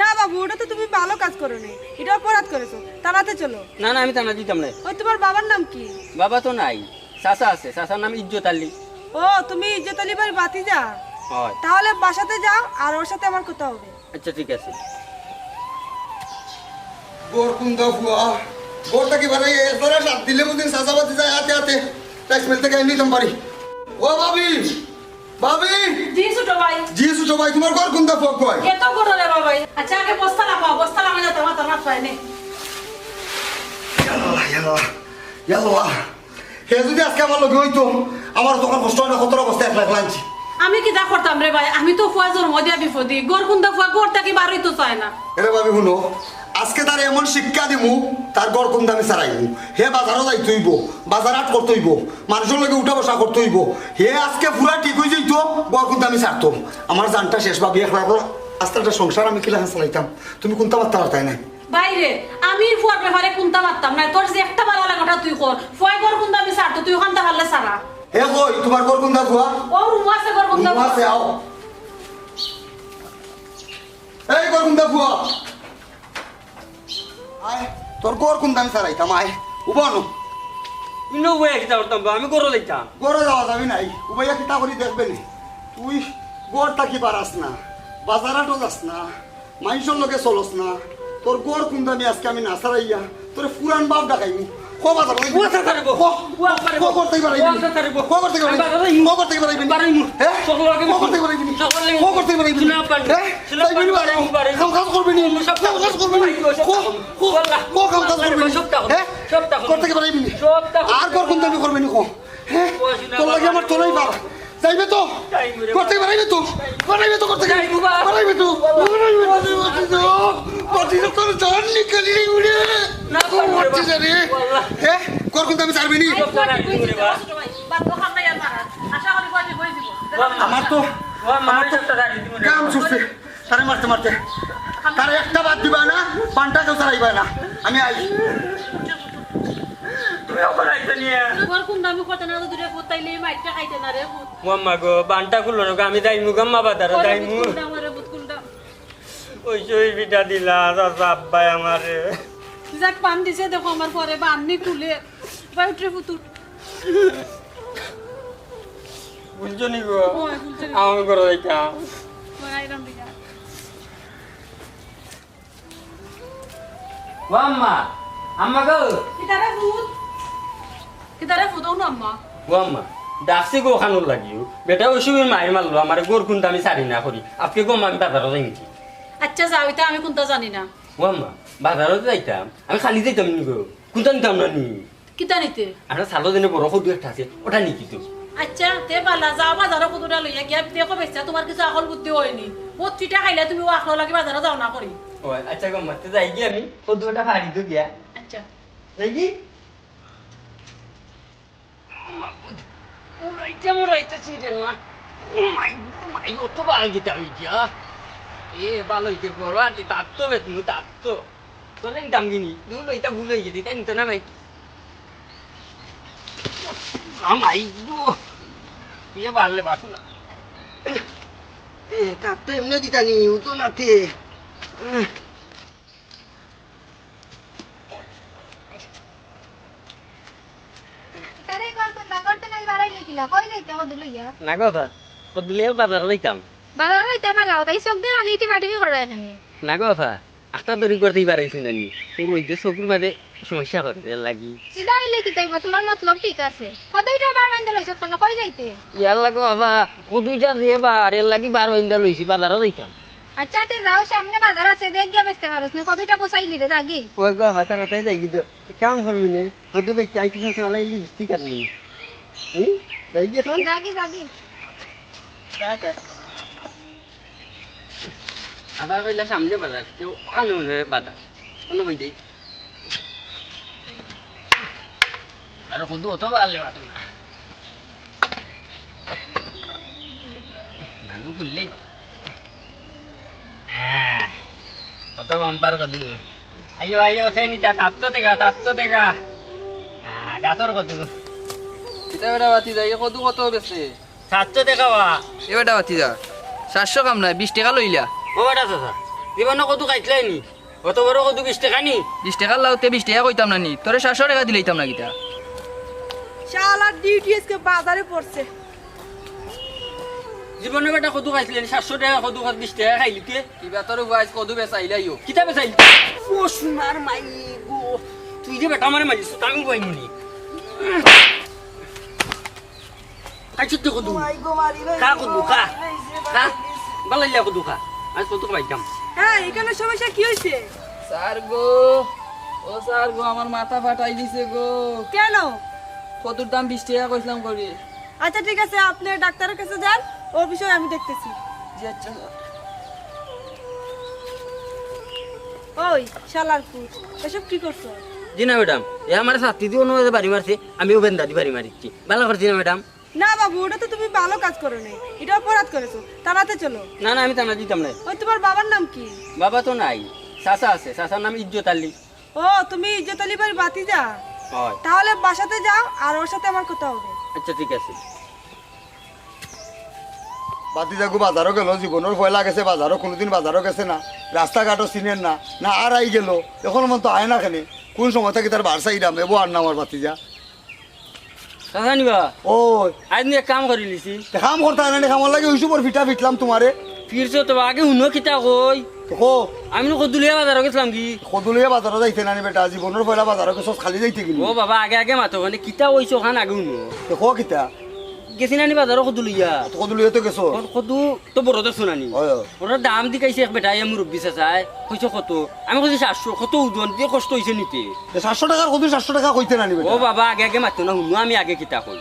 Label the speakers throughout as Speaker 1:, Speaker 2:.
Speaker 1: না বাবু ওটা তো তুমি ভালো কাজ করো নি এটা অপরাধ করেছ। তাড়াতে চলো।
Speaker 2: না না আমি টানা দিতাম না
Speaker 1: ওই তোমার বাবার নাম কি?
Speaker 2: বাবা তো নাই। চাচা আছে চাচার নাম ইজ্জত আলী।
Speaker 1: ও তুমি ইজ্জত আলী বাড়ির বাতিজা
Speaker 2: হয়।
Speaker 1: তাহলে বাসাতে যাও আর ওর সাথে আমার কথা হবে।
Speaker 2: আচ্ছা ঠিক আছে।
Speaker 3: গোর কুন্দা ফুয়া গোরটা কি ভালো এরপরে সাত দিলে মধ্যে সাজাবাতি যায় হাতে হাতে। ট্যাক্স মিল থেকে নিতাম পারি ও ভাবি! ভাবি!
Speaker 4: জি ছোট ভাই
Speaker 3: জি সুটো ভাই তোমার ঘর কয়
Speaker 4: এত রে আচ্ছা আগে বস্তা লাগাও বস্তা পায় নে।
Speaker 3: ইয়াল্লাহ ইয়াল্লাহ ইয়াল্লাহ হে যদি আজকে আমার লগে হইতো আমার তখন কষ্ট হয় না কত অবস্থা একলা একলা আনছি
Speaker 4: আমি কি দা করতাম রে ভাই? আমি তো ফুয়া জন্ম দিয়া বিপদি গোর কুন্দা ফুয়া গোর থাকি বারোই তো চায় না।
Speaker 3: এরে ভাবি শুনো। আজকে তার এমন শিক্ষা দিমু তার গড় কোন দামে ছাড়াইবো হে বাজারও যাইতে হইব বাজার হাট করতে হইব মানুষের লগে উঠা বসা করতে হইব। হে আজকে পুরা ঠিক হয়ে যাইতো গড় কোন দামে ছাড়তো আমার জানটা শেষ ভাবি একলা একলা আস্তে একটা সংসার আমি কিলা চালাইতাম তুমি কোনটা বার্তা বার্তাই নাই?
Speaker 4: বাইরে আমি ফুয়ার ব্যাপারে মারতাম না তোর যে একটা ভালো লাগাটা তুই কর। ফুয়াই কুন্দা আমি ছাড়তো তুই ওখানটা হারলে সারা
Speaker 3: হে কই তোমার গড় কোন দা ফুয়া
Speaker 4: ও রুম আছে গোর কুন্দা
Speaker 3: রুমা আছে আও। এই গড় কোন দা ফুয়া আয় তোর গড় কোন দামে ছাড়াইতাম আয় উবানো
Speaker 2: ইনো বই কিতা করতাম আমি গরো লাইতাম
Speaker 3: গড়ে যাওয়া যাবি নাই উবাইয়া কিতা করি দেখবে নি। তুই গড় থাকি পারাস না বাজারাটো যাস না মানুষের লগে চলস না। তোর গড় কোন দামি আজকে আমি না সারাইয়া তোর পুরান বাপ ডাকাইমু। কো বাজার ওই
Speaker 2: ও আচ্ছা, তারিব।
Speaker 3: কো
Speaker 2: ও আচ্ছা, তারিব।
Speaker 3: কো করতে পারাইবি
Speaker 2: ও আচ্ছা, তারিব।
Speaker 3: কো করতে
Speaker 2: ইমু।
Speaker 3: কো করতে পারাইবি
Speaker 2: পারিমু।
Speaker 3: হ্যাঁ
Speaker 2: সকল লগে
Speaker 3: কো করতে
Speaker 2: লগে
Speaker 3: কো করতে
Speaker 2: পারি।
Speaker 3: হ্যাঁ
Speaker 2: সিনা
Speaker 3: তাই বলি
Speaker 2: পারি,
Speaker 3: পারো
Speaker 2: পারি।
Speaker 3: কাম কাজ করবি নি
Speaker 2: সব
Speaker 3: কাজ করবি নি কো কো কো কাম কাজ করবি
Speaker 2: সব।
Speaker 3: হ্যাঁ
Speaker 2: সব টাকা।
Speaker 3: করতে পারাইবি নি
Speaker 2: সব টাকা।
Speaker 3: আর কর কোন দামি করবি নি কো হ্যাঁ তোর লাগে আমার তোলাই পার যাইবে তো করতে পারাইবে তো পারাইবে তো করতে। পারাইবে তো পারাইবে তো তো
Speaker 2: না।
Speaker 3: হ্যাঁ নি
Speaker 4: হয়ে হয়ে
Speaker 3: তো না না
Speaker 2: তুমি ওপর আইছো নিয়ে।
Speaker 4: গোর কুন্দা আমি কত না দূরে কোতাইলে মাইটা খাইতে না রে ভূত।
Speaker 2: ও আম্মা গো, বানটা খুললো না গো, আমি যাইমু গাম্মা বাজারে
Speaker 4: ওরে
Speaker 2: যাইমু।
Speaker 4: ভূত কুন্দা, ওরে ভূত কুন্দা।
Speaker 2: ওই পিঠা দিলা চাচা আব্বাই আমারে।
Speaker 4: যাক পান দিছে দেখো আমার পরে বা আমনি খুলে বা উঠে ফুতুর
Speaker 2: বুঝছ নি গো।
Speaker 4: ওই বুঝছে না।
Speaker 2: আমি করে যাইতাম
Speaker 4: ওই আইরাম দিগা
Speaker 2: ও আম্মা আম্মা গো।
Speaker 4: কিতারে ভূত? কিতারে ভূত ও আম্মা?
Speaker 2: ও আম্মা ডাকছি গো খানুর লাগিও বেটা ওই সময় মারি মারলো আমার গোর কুন্তা আমি সারি না করি আপনি গো আমি বাজারও যাইছি
Speaker 4: আচ্ছা যাও এটা আমি কোনটা জানি না?
Speaker 2: ও আম্মা বাজারও যাইতাম আমি খালি যাইতাম নি গো নিতাম না নি?
Speaker 4: কিতা নিতে?
Speaker 2: আমরা সালো দিনে বড় সদু একটা আছে ওটা
Speaker 4: আচ্ছা তে পালা যাও বাজারে কতটা লইয়া গিয়া। দেখো বেচা তোমার কিছু আকল বুদ্ধি হয়নি বহুত খাইলে তুমি ও আকল লাগি বাজারে যাও না করি
Speaker 2: ও আচ্ছা গো মাতে যাই গিয়ে আমি সদুটা ফাড়ি তো গিয়া।
Speaker 4: আচ্ছা।
Speaker 2: যাই কি Umaita mo raita si Renma. Umay, umay, ito ba ang kita idya? Eh, baloy ke bora, ti tatto bet mu tatto. To lang dam gini. Dulo ita buloy jadi tan to na may. Amay, do. Iya balle basu na. Eh, tatto emne ditani uto na te. Eh.
Speaker 5: তারে গল্প না করতে কত
Speaker 2: laitam.
Speaker 5: বাজার হইতে আমার তাই চোখ দিয়ে আনি টিপা টিপি করে এখানে
Speaker 2: না কথা আখটা তৈরি করতেই পারাইছি না নি ওই যে চকুর মাঝে সমস্যা করে লাগি?
Speaker 5: সিধা আইলে কি তাই তোমার মতলব ঠিক আছে। কতইটা বার মানতে লইছ তোমরা কই যাইতে।
Speaker 2: ইয়ার লাগো বাবা ও দুইটা দিয়ে বার এর লাগি বার বইন্দা লইছি বাজারও দিতাম
Speaker 5: আচ্ছা তে যাও সামনে বাজার আছে দেখ গিয়া বেচতে পারছ না? কতইটা পোসাইলি রে আগে
Speaker 2: ওই গো হাতা হাতাই যাই কিন্তু কাম করবি না হয়তো বে চাই কিছু চালাই লিপস্টিক আর হুম? গিয়ে শোন
Speaker 5: জাগি জাগি
Speaker 2: আবার কইলা সামনে বাজার কেউ আনো রে বাজার কোনো বই দেই আর কোন অত ভালো বাটো না। নানু খুললে কত বাম্পার কত আইও আইও সে নিচা তাত্তো দেখা কত
Speaker 6: এটা বেটা বাতি যায় কত কত বেছে
Speaker 2: সাতশো দেখা বা।
Speaker 6: এ বেটা বাতি যা সাতশো কাম নাই বিশ টাকা লইলা।
Speaker 2: ও বেটা চাচা জীবনে কদু খাইছিলাই নি? অত বড় কদু বিশ টাকা নি?
Speaker 6: বিশ টাকার লাউতে বিশ টাকা কইতাম না নি? তোরে সাতশো টাকা দিলেইতাম না গীতা
Speaker 1: শালার ডিউটি আজকে বাজারে পড়ছে
Speaker 2: জীবনে বেটা কদু খাইছিলেন সাতশো টাকা কদু খাত বিশ টাকা খাইলি কে
Speaker 6: কিবা তোর ভয়েস কদু বেচাইলাইও
Speaker 2: কিতাবে চাই ও সোনার মাই গো তুই যে বেটা মারে মারিস আমি পাইনি নি খাইছিস তো কদু। খা কদু খা খা ভালো লাগিলা কদু আজ কদু খাইতাম
Speaker 1: হ্যাঁ এখানে সমস্যা কি হয়েছে?
Speaker 6: স্যার গো ও স্যার গো আমার মাথা ফাটাই দিছে গো।
Speaker 1: কেন?
Speaker 6: কদুর দাম বিশ টাকা কইছিলাম করি
Speaker 1: আচ্ছা ঠিক আছে আপনি ডাক্তারের কাছে যান ওর বিষয়ে আমি দেখতেছি।
Speaker 6: জি আচ্ছা।
Speaker 1: ওই শালার পুত এসব কি করছ?
Speaker 2: জি না ম্যাডাম। এ আমার ছাত্রী দিয়ে অন্য বাড়ি মারছে আমিও বেন্দা বাড়ি মারিছি ভালো করছি না ম্যাডাম।
Speaker 1: না বাবু ওটা তো তুমি ভালো কাজ করো নাই। এটা অপরাধ করেছ। তাড়াতে চলো।
Speaker 2: না না আমি টানা দিতাম না।
Speaker 1: ওই তোমার বাবার নাম কি?
Speaker 2: বাবা তো নাই। চাচা আছে। চাচার নাম ইজ্জত আলী।
Speaker 1: ও তুমি ইজ্জত আলী বাড়ির বাতি যা
Speaker 2: হয়।
Speaker 1: তাহলে বাসাতে যাও আর ওর সাথে আমার কথা হবে।
Speaker 2: আচ্ছা ঠিক আছে।
Speaker 3: বাতি যাগু বাজারও গেল জীবনের ভয় লাগেছে বাজারও কোনোদিন বাজারও গেছে না। রাস্তাঘাটও চিনেন না। না আর আই গেল। এখন মন তো আয় না কেনে। কোন সময় থেকে তার বারসাই দাম এবো আর না আমার বাতি যা
Speaker 2: চাচা নিবা
Speaker 3: ও
Speaker 2: আজ নিয়ে এক কাম করে লিছি।
Speaker 3: কাম করতে না কামর লাগে হইসু পর ফিটা ফিটলাম তোমারে
Speaker 2: ফিরছো তো আগে শুনো কিতা কই
Speaker 3: দেখো
Speaker 2: আমি কদুলিয়া বাজার গেছিলাম কি?
Speaker 3: কদুলিয়া বাজারও যাইতে না বেটা? জীবনের পয়লা বাজারও সব খালি যাইতে গেলি
Speaker 2: ও বাবা আগে আগে মাতো মানে কিতা কইছো খান আগে শুনো।
Speaker 3: দেখো কিতা?
Speaker 2: গেছি নানি বাজার কদুলিয়া
Speaker 3: কদুলিয়া তো গেছো
Speaker 2: কদু তো বড় দেখছ নানি ওর দাম দি কাইছে এক বেটা এ মুরব্বী চাচাই কইছো কত আমি কইছি সাতশো কত ওজন দিয়ে কষ্ট হইছে নিতে
Speaker 3: সাতশো টাকার কদু সাতশো টাকা কইতে না নি
Speaker 2: ও বাবা আগে আগে মাতো না শুনো আমি আগে কিতা কই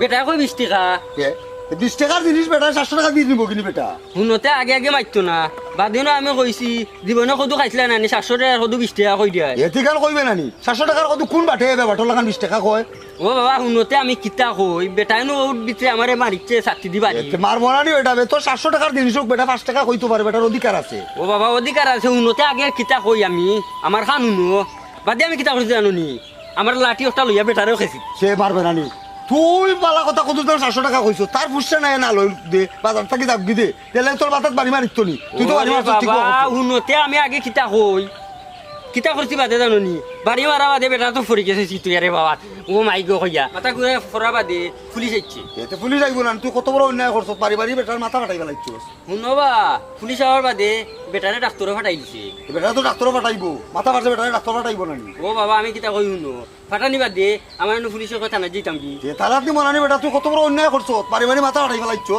Speaker 2: বেটা কই বিশ টাকা।
Speaker 3: এ, বিশ টাকার জিনিস বেটা সাতশো টাকা দিয়ে নিব কিনি বেটা।
Speaker 2: শুনোতে আগে আগে মারতো না। বাদিনও আমি কইছি জীবনে কদু খাইছিলা নানি সাতশো টাকা কদু বিশ টাকা কই দিয়া।
Speaker 3: এটি কাল কইবে নানি সাতশো টাকার কদু কোন বাটে এবে বাটর লাগান বিশ টাকা কয়।
Speaker 2: ও বাবা শুনোতে আমি কিতা কই? বেটাই নো ওর ভিতরে আমারে মারিচ্ছে চাকরি দিবা
Speaker 3: এতে মারবো না নি বেটা বে তোর সাতশো টাকার জিনিস হোক বেটা পাঁচ টাকা কইতে পারে বেটার অধিকার আছে।
Speaker 2: ও বাবা অধিকার আছে শুনোতে আগে কিতা কই আমি? আমার খান শুনো। বাদে আমি কিতা করছি জানো নি? আমার লাঠি ওটা লইয়া বেটারেও খেছি
Speaker 3: সে মারবে নানি তুই পালা কথা কত তোর চারশো টাকা কইছো। তার পুষছে নাই না লই দে বাজার থাকি যাবি দে। তেলে তোর বাতাত বাড়ি মারিত নি তুই তো বাড়ি মারছ ঠিক
Speaker 2: আমি আগে কিতা কই? কিতা করছি বাদে জানো নি? বাড়ি মারা বাদে বেটা তো ফরি গেছে তুই আরে বাবা ও মাই গো কইয়া মাথা ঘুরে ফরা বাদে পুলিশ আইছে
Speaker 3: এতে পুলিশ আইব না তুই কত বড় অন্যায় করছ বাড়ি বাড়ি বেটার মাথা কাটাই গেলাইছ
Speaker 2: শুনো বা পুলিশ আওয়ার বাদে বেটারে ডাক্তারও ফাটাই দিছে।
Speaker 3: বেটা তো ডাক্তারও পাঠাইব মাথা পারছে বেটারে ডাক্তার পাঠাইব নানি
Speaker 2: ও বাবা আমি কিতা কই শুনো ফাটানি বাদে আমার পুলিশের কথা না যেতাম কি?
Speaker 3: তারা তুই মনানি বেটা তুই কত বড় অন্যায় করছ বাড়ি বাড়ি মাথা কাটাই গেলাইছ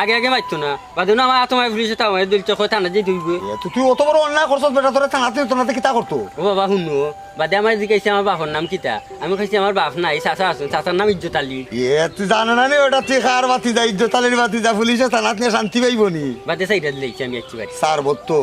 Speaker 2: আগে আগে মারতো না। বাদে না আমার তোমার পুলিশে তাও আমার দলছে থানা যে তুইবে
Speaker 3: তুই অত বড় অন্যায় করছস বেটা তোরে থানাতে তোনাতে কিতা করতো?
Speaker 2: ও বাবা শুনো। বাদে আমার জিজ্ঞাসা আমার বাপর নাম কিতা? আমি কইছি আমার বাপ নাই চাচা আছো চাচার নাম ইজ্জত আলী
Speaker 3: এ তুই জানো না নি ওটা তুই খার বাতি যা আলীর বাতি যা পুলিশে থানাত শান্তি পাইবনি
Speaker 2: বাদে সাইডা দিলেছি আমি একটি বাড়ি।
Speaker 3: সার বত্তো